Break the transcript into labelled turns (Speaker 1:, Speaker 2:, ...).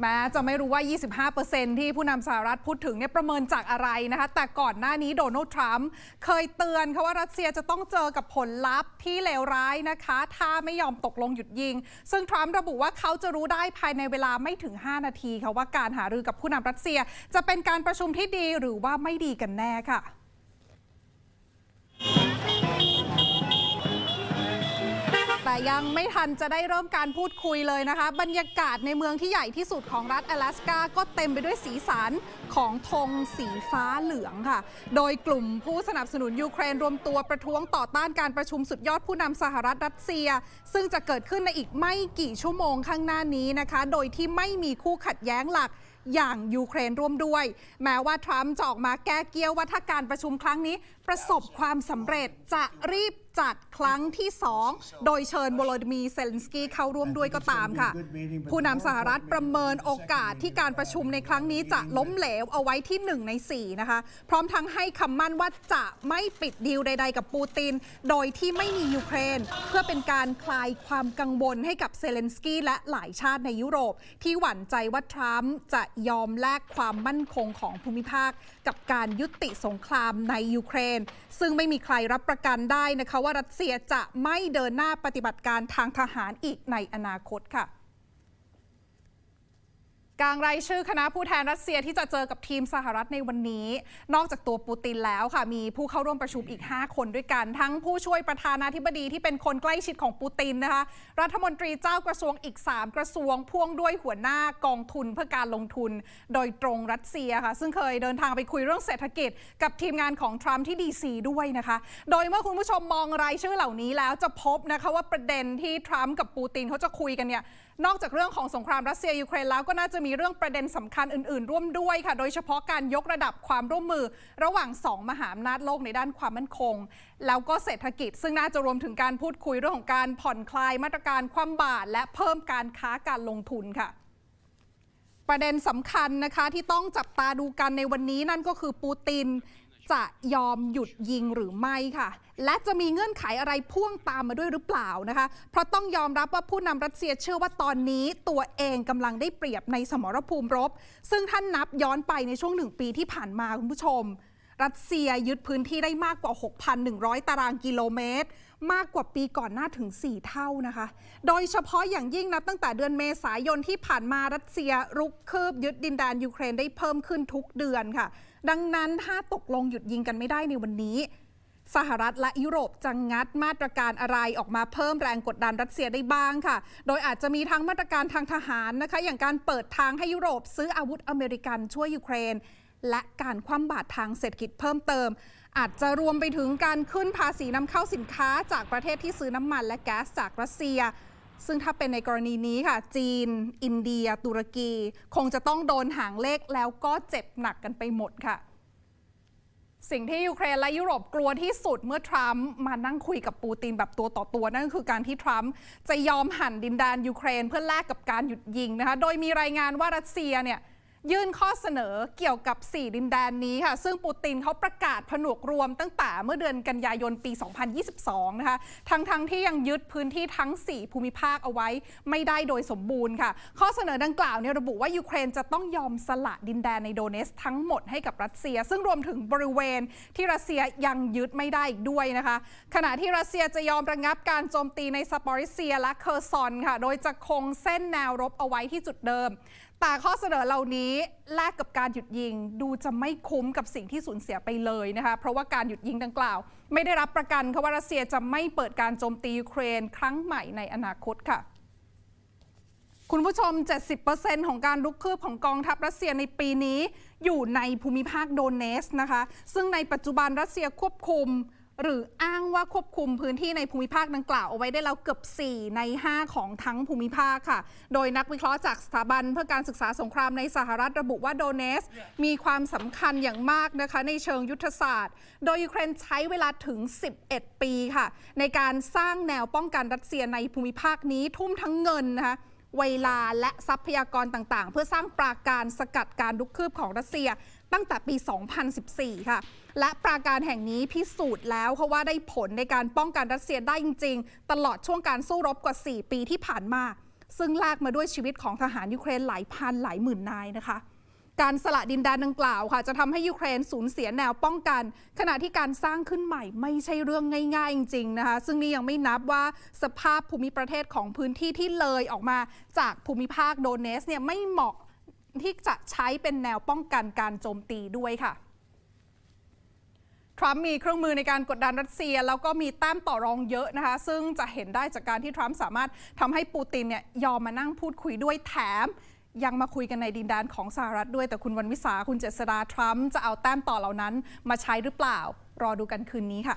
Speaker 1: แม้จะไม่รู้ว่า 25%ที่ผู้นำสหรัฐพูดถึงเนี่ยประเมินจากอะไรนะคะ แต่ก่อนหน้านี้โดนัลด์ทรัมป์เคยเตือนค่ะว่ารัสเซียจะต้องเจอกับผลลัพธ์ที่เลวร้ายนะคะ ถ้าไม่ยอมตกลงหยุดยิง ซึ่งทรัมป์ระบุว่าเขาจะรู้ได้ภายในเวลาไม่ถึง 5 นาทีค่ะว่าการหารือกับผู้นำรัสเซีย จะเป็นการประชุมที่ดีหรือว่าไม่ดีกันแน่ค่ะ ยังไม่ทันจะได้เริ่มการพูดคุยเลยนะคะ บรรยากาศในเมืองที่ใหญ่ที่สุดของรัฐ阿拉สกาก็เต็มไปด้วยสีสันของธงสีฟ้าเหลืองค่ะ โดยกลุ่มผู้สนับสนุนยูเครนรวมตัวประท้วงต่อต้านการประชุมสุดยอดผู้นำสหรัฐรัสเซีย ซึ่งจะเกิดขึ้นในอีกไม่กี่ชั่วโมงข้างหน้านี้นะคะ โดยที่ไม่มีคู่ขัดแย้งหลักอย่างยูเครนร่วมด้วย แม้ว่าทรัมป์จะออกมาแก้เกี้ยวว่าถ้าการประชุมครั้งนี้ ประสบความสำเร็จจะรีบ จัดครั้งที่ 2 โดยเชิญโวโลดมีเซเลนสกี้เข้าร่วมด้วยก็ตามค่ะ ผู้นำสหรัฐประเมินโอกาสที่การประชุมในครั้งนี้จะล้มเหลวเอาไว้ที่ 1 ใน 4 นะคะ พร้อมทั้งให้คำมั่นว่าจะไม่ปิดดีลใด ๆ กับปูติน โดยที่ไม่มียูเครน เพื่อเป็นการคลายความกังวลให้กับเซเลนสกี้และหลายชาติในยุโรป ที่หวั่นใจว่าทรัมป์จะยอมแลกความมั่นคงของภูมิภาค กับการยุติสงครามในยูเครน ซึ่งไม่มีใครรับประกันได้นะคะว่ารัสเซียจะไม่เดินหน้าปฏิบัติการทางทหารอีกในอนาคตค่ะ กลางรายชื่อคณะผู้แทนรัสเซียที่จะเจอกับทีมสหรัฐในวันนี้ นอกจากตัวปูตินแล้วค่ะ มีผู้เข้าร่วมประชุมอีก 5 คนด้วยกัน ทั้งผู้ช่วยประธานาธิบดีที่เป็นคนใกล้ชิดของปูตินนะคะ รัฐมนตรีเจ้ากระทรวงอีก 3 กระทรวงพ่วงด้วยหัวหน้ากองทุนเพื่อการลงทุน โดยตรงรัสเซียค่ะ ซึ่งเคยเดินทางไปคุยเรื่องเศรษฐกิจ กับทีมงานของทรัมป์ที่ดีซีด้วยนะคะ โดยเมื่อคุณผู้ชมมองรายชื่อเหล่านี้แล้วจะพบนะคะว่าประเด็นที่ทรัมป์กับปูตินเขาจะคุยกันเนี่ยนอกจากเรื่องของสงครามรัสเซียยูเครนแล้วก็น่าจะมีีเรื่องประเด็นสำคัญอื่น ๆ ร่วมด้วยค่ะ โดยเฉพาะการยกระดับความร่วมมือ ระหว่างสองมหาอำนาจโลกในด้านความมั่นคง แล้วก็เศรษฐกิจ ซึ่งน่าจะรวมถึงการพูดคุยเรื่องของการผ่อนคลายมาตรการคว่ำบาตรและเพิ่มการค้าการลงทุนค่ะประเด็นสำคัญนะคะที่ต้องจับตาดูกันในวันนี้นั่นก็คือปูติน จะยอมหยุดยิงหรือไม่ค่ะ และจะมีเงื่อนไขอะไรพ่วงตามมาด้วยหรือเปล่านะคะ เพราะต้องยอมรับว่าผู้นำรัสเซียเชื่อว่าตอนนี้ตัวเองกำลังได้เปรียบในสมรภูมิรบ ซึ่งท่านนับย้อนไปในช่วงหนึ่งปีที่ผ่านมาคุณผู้ชม รัสเซียยึดพื้นที่ได้มากกว่า 6,100 ตารางกิโลเมตร มากกว่าปีก่อนหน้าถึง 4 เท่านะคะ โดยเฉพาะอย่างยิ่งนับตั้งแต่เดือนเมษายนที่ผ่านมารัสเซียรุกคืบยึดดินแดนยูเครนได้เพิ่มขึ้นทุกเดือนค่ะ ดังนั้นถ้าตกลงหยุดยิงกันไม่ได้ในวันนี้ สหรัฐและยุโรปจะงัดมาตรการอะไรออกมาเพิ่มแรงกดดันรัสเซียได้บ้างค่ะ โดยอาจจะมีทั้งมาตรการทางทหารนะคะ อย่างการเปิดทางให้ยุโรปซื้ออาวุธอเมริกันช่วยยูเครน และการคว่ำบาตรทางเศรษฐกิจเพิ่มเติม อาจจะรวมไปถึงการขึ้นภาษีนำเข้าสินค้าจากประเทศที่ซื้อน้ำมันและแก๊สจากรัสเซีย ซึ่งถ้าเป็นในกรณีนี้ค่ะ จีน อินเดีย ตุรกี คงจะต้องโดนหางเลขแล้วก็เจ็บหนักกันไปหมดค่ะ สิ่งที่ยูเครนและยุโรปกลัวที่สุดเมื่อทรัมป์มานั่งคุยกับปูตินแบบตัวต่อตัว นั่นคือการที่ทรัมป์จะยอมหั่นดินแดนยูเครนเพื่อแลกกับการหยุดยิงนะคะ โดยมีรายงานว่ารัสเซียเนี่ย ยื่นข้อเสนอเกี่ยวกับ 4 ดินแดนนี้ค่ะ ซึ่งปูตินเขาประกาศผนวกรวมตั้งแต่เมื่อเดือนกันยายนปี 2022 นะคะ ทั้งๆทที่ยังยึดพื้นที่ทั้ง 4 ภูมิภาคเอาไว้ไม่ได้โดยสมบูรณ์ค่ะ ข้อเสนอดังกล่าวเนี่ยระบุว่ายูเครนจะต้องยอมสละดินแดนในโดเนสทั้งหมดให้กับรัสเซีย ซึ่งรวมถึงบริเวณที่รัสเซียยังยึดไม่ได้อีกด้วยนะคะ ขณะที่รัสเซียจะยอมระงับการโจมตีในซาปอริเซียและเคอร์ซอนค่ะ โดยจะคงเส้นแนวรบเอาไว้ที่จุดเดิม แต่ข้อเสนอเหล่านี้แลกกับการหยุดยิงดูจะไม่คุ้มกับสิ่งที่สูญเสียไปเลยนะคะ เพราะว่าการหยุดยิงดังกล่าว ไม่ได้รับประกันค่ะว่ารัสเซียจะไม่เปิดการโจมตียูเครนครั้งใหม่ในอนาคตค่ะ คุณผู้ชม 70%ของการลุกคืบของกองทัพรัสเซียในปีนี้ อยู่ในภูมิภาคโดเนสนะคะ ซึ่งในปัจจุบันรัสเซียควบคุม หรืออ้างว่าควบคุมพื้นที่ในภูมิภาคดังกล่าวเอาไว้ได้แล้วเกือบ 4 ใน 5 ของทั้งภูมิภาคค่ะ โดยนักวิเคราะห์จากสถาบันเพื่อการศึกษาสงครามในสหรัฐระบุว่าโดเนส มีความสำคัญอย่างมากนะคะในเชิงยุทธศาสตร์ โดยยูเครนใช้เวลาถึง 11 ปีค่ะ ในการสร้างแนวป้องกันรัสเซียในภูมิภาคนี้ทุ่มทั้งเงินนะคะ เวลาและทรัพยากรต่างๆ เพื่อสร้างปราการสกัดการลุกคืบของรัสเซียตั้งแต่ปี 2014 ค่ะ และปราการแห่งนี้พิสูจน์แล้วเพราะว่าได้ผลในการป้องกันรัสเซียได้จริง ๆ ตลอดช่วงการสู้รบกว่า 4 ปีที่ผ่านมา ซึ่งลากมาด้วยชีวิตของทหารยูเครนหลายพันหลายหมื่นนายนะคะ การสละดินแดนดังกล่าวค่ะ จะทำให้ยูเครนสูญเสียแนวป้องกัน ขณะที่การสร้างขึ้นใหม่ไม่ใช่เรื่องง่ายๆ จริงๆนะคะ ซึ่งนี่ยังไม่นับว่าสภาพภูมิประเทศของพื้นที่ที่เลยออกมาจากภูมิภาคโดเนสเนี่ยไม่เหมาะที่จะใช้เป็นแนวป้องกันการโจมตีด้วยค่ะทรัมป์มีเครื่องมือในการกดดันรัสเซีย แล้วก็มีแต้มต่อรองเยอะนะคะ ซึ่งจะเห็นได้จากการที่ทรัมป์สามารถทำให้ปูตินเนี่ยยอมมานั่งพูดคุยด้วยแถม ยังมาคุยกันในดินแดนของสหรัฐด้วยแต่คุณวันวิสาคุณเจษดาทรัมป์จะเอาแต้มต่อเหล่านั้นมาใช้หรือเปล่า รอดูกันคืนนี้ค่ะ